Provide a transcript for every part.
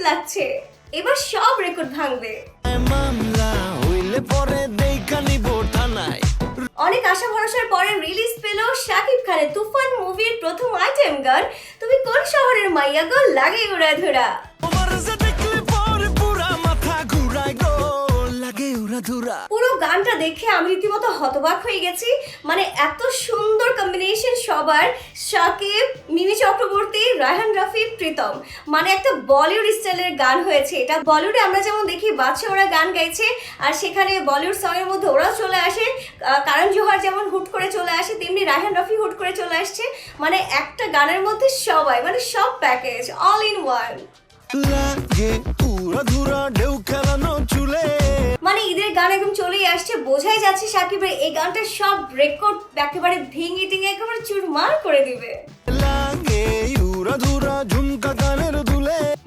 লাগছে। এবার সব রেকর্ড ভাঙবে। অনেক আশা ভরসার পরে রিলিজ পেল শাকিব খানের তুফান মুভির প্রথম আইটেম গান তুমি কোন শহরের মাইয়া গো? লাগে ওরা ধরা উড়া ধুরা। পুরো গানটা দেখে আমি রীতিমতো হতবাক হয়ে গেছি। মানে এত সুন্দর কম্বিনেশন সবার। শাকিব মিমি চক্রবর্তী রায়হান রাফি প্রীতম। মানে একটা বলিউড স্টাইলের গান হয়েছে। এটা বলিউডে আমরা যেমন দেখি বাচ্চা ওরা গান গাইছে। আর সেখানে বলিউড সঙের মধ্যে ওরাও চলে আসে। কারণ জোহার যেমন হুট করে চলে আসে তেমনি রায়হান রফি হুট করে চলে আসছে। মানে একটা গানের মধ্যে সবাই মানে সব প্যাকেজ অল ইন ওয়ান লাগে উড়া ধুরা ঢেউ গান একদম চলেই আসছে, বোঝাই যাচ্ছে সাকিবের এই গানটা সব রেকর্ড একেবারে ভেঙে টিঙে একেবারে চুরমার করে দিবে।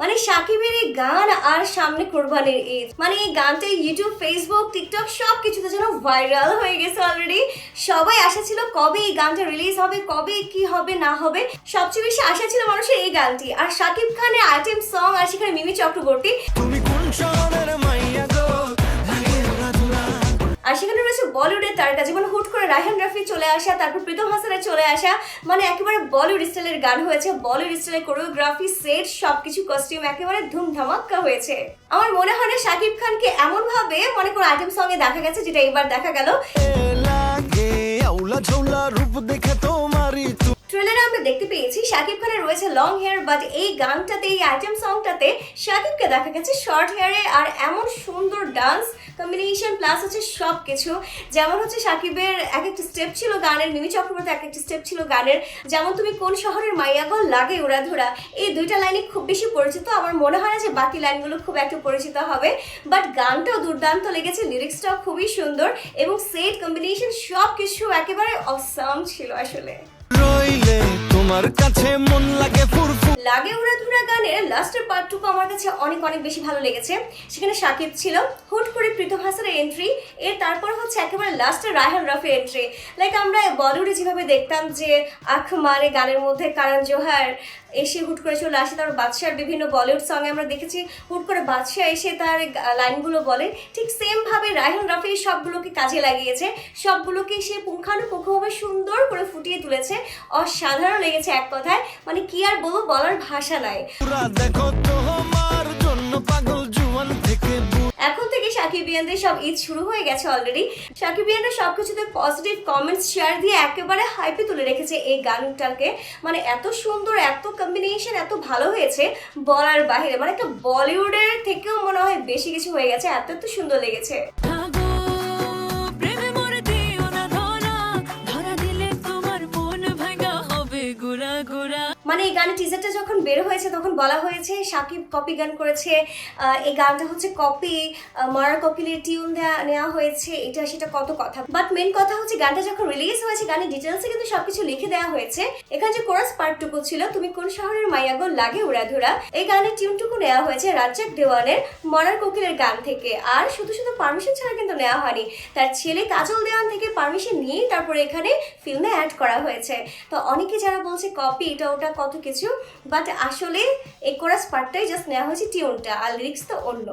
মানে সাকিবের এই গান আর সামনে কোরবানির ঈদ। মানে এই গানটা ইউটিউব ফেসবুক টিকটক সব কিছুতে যেন ভাইরাল হয়ে গেছে অলরেডি সবাই আশা ছিল কবে এই গানটা রিলিজ হবে, কবে কি হবে, না হবে। সবচেয়ে বেশি আশা ছিল মানুষের এই গানটি। আর সাকিব খানের আইটেম সং আর সেখানে মিমি চক্রবর্তী। তুমি কোন মাইয়া আর সেখানে রয়েছে বলিউডের তারকা, যেমন হুট করে রায়হান রাফি চলে আসা, তারপর প্রীতম হাসানের চলে আসা মানে একেবারে বলিউড স্টাইলের গান হয়েছে, বলিউড স্টাইলের কোরিওগ্রাফি সেট সবকিছু কস্টিউম একেবারে ধুমধামাক্কা হয়েছে। আমার মনে হয় না শাকিব খানকে এমন ভাবে মনে কোনো আইটেম সঙ্গে দেখা গেছে, যেটা এবার দেখা গেল। রূপ দেখে তোমারই ট্রেলারে আমরা দেখতে পেয়েছি, শাকিব খানের রয়েছে লং হেয়ার বাট এই গানটাতে, এই আইটেম সংটাতে শাকিবকে দেখা গেছে শর্ট হেয়ারে আর এমন সুন্দর ডান্স কম্বিনেশন প্লাস হচ্ছে সব কিছু যেমন হচ্ছে সাকিবের এক একটা স্টেপ ছিল গানের, মিমি চক্রবর্তী এক একটা স্টেপ ছিল গানের। যেমন তুমি কোন শহরের মাইয়া গো লাগে উড়াধুরা, এই দুইটা লাইনই খুব বেশি পরিচিত। আমার মনে হয় না যে বাকি লাইনগুলো খুব একটা পরিচিত হবে। বাট গানটাও দুর্দান্ত লেগেছে লিরিক্সটাও খুবই সুন্দর এবং সেট কম্বিনেশন সব কিছু একেবারে অসাম ছিল আসলে। রইলে তোমার কাছে মন লাগে ফুরফু লাগে উড়া ধুরা গানের লাস্টের পার্টটুকু আমার কাছে অনেক অনেক বেশি ভালো লেগেছে। সেখানে সাকিব ছিল। হুট করে প্রীতম হাসানের এন্ট্রি এর তারপর হচ্ছে একেবারে লাস্টে রায়হান রফির এন্ট্রি লাইক আমরা বলিউডে যেভাবে দেখতাম যে আখ মারে গানের মধ্যে কারণ জোহার এসে হুট করে চলে আসে। তার বাদশার বিভিন্ন বলিউড সঙ্গে আমরা দেখেছি, হুট করে বাদশাহ এসে তার লাইনগুলো বলে। ঠিক সেম ভাবে রায়হান রফি সবগুলোকে কাজে লাগিয়েছে। সবগুলোকে সে পুঙ্খানুপুঙ্খভাবে সুন্দর করে ফুটিয়ে তুলেছে। অসাধারণ লেগেছে এক কথায়। মানে কি আর বলব, বলার ভাষা নাই। দেখো তোমার জন্য পাগল সাকিবিয়ানদের সব ঈদ শুরু হয়ে গেছে অলরেডি সাকিবিয়ানরা সবকিছুতে পজিটিভ কমেন্টস শেয়ার দিয়ে একেবারে হাইপে তুলে রেখেছে এই গানটাকে। মানে এত সুন্দর, এত কম্বিনেশন এত ভালো হয়েছে বলার বাইরে। মানে একটা বলিউডের থেকেও মনে হয় বেশি কিছু হয়ে গেছে, এত এত সুন্দর লেগেছে। মানে এই গানের টিজারটা যখন বের হয়েছে, তখন বলা হয়েছে, সাকিব কপি গান করেছে এই গানটা হচ্ছে কপি মারার কপিলের টিউন নেওয়া হয়েছে, এটা সেটা কত কথা। বাট মেন কথা হচ্ছে, গানটা যখন রিলিজ হয়েছে, গানের ডিটেলসে কিন্তু সবকিছু লিখে দেওয়া হয়েছে। এখানে যে কোরাস পার্টটুকু ছিল, তুমি কোন শহরের মাইয়াগো, লাগে উড়াধুরা, এই গানের টিউনটুকু নেওয়া হয়েছে রাজ্জাক দেওয়ানের মরার কোকিলের গান থেকে। আর শুধু শুধু পারমিশন ছাড়া কিন্তু নেওয়া হয়নি। তার ছেলে কাজল দেওয়ান থেকে পারমিশন নিয়েই তারপরে এখানে ফিল্মে অ্যাড করা হয়েছে। তো অনেকে যারা বলছে কপি এটা ওটা কত কিছু বাট আসলে এই কোরাস পার্টটাই জাস্ট নেওয়া হয়েছে টিউনটা আর লিরিক্স তো অন্য।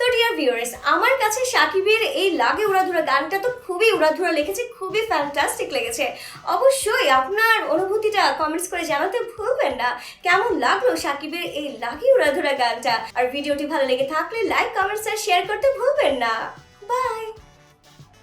তো ডিয়ার ভিউয়ার্স আমার কাছে সাকিবের এই লাগে উড়াধুরা গানটা তো খুবই উড়াধুরা লেগেছে খুবই ফ্যান্টাস্টিক লেগেছে। অবশ্যই আপনার অনুভূতিটা কমেন্টস করে জানাতে ভুলবেন না। কেমন লাগল সাকিবের এই লাগে উড়াধুরা গানটা? আর ভিডিওটি ভালো লেগে থাকলে লাইক কমেন্টস আর শেয়ার করতে ভুলবেন না। বাই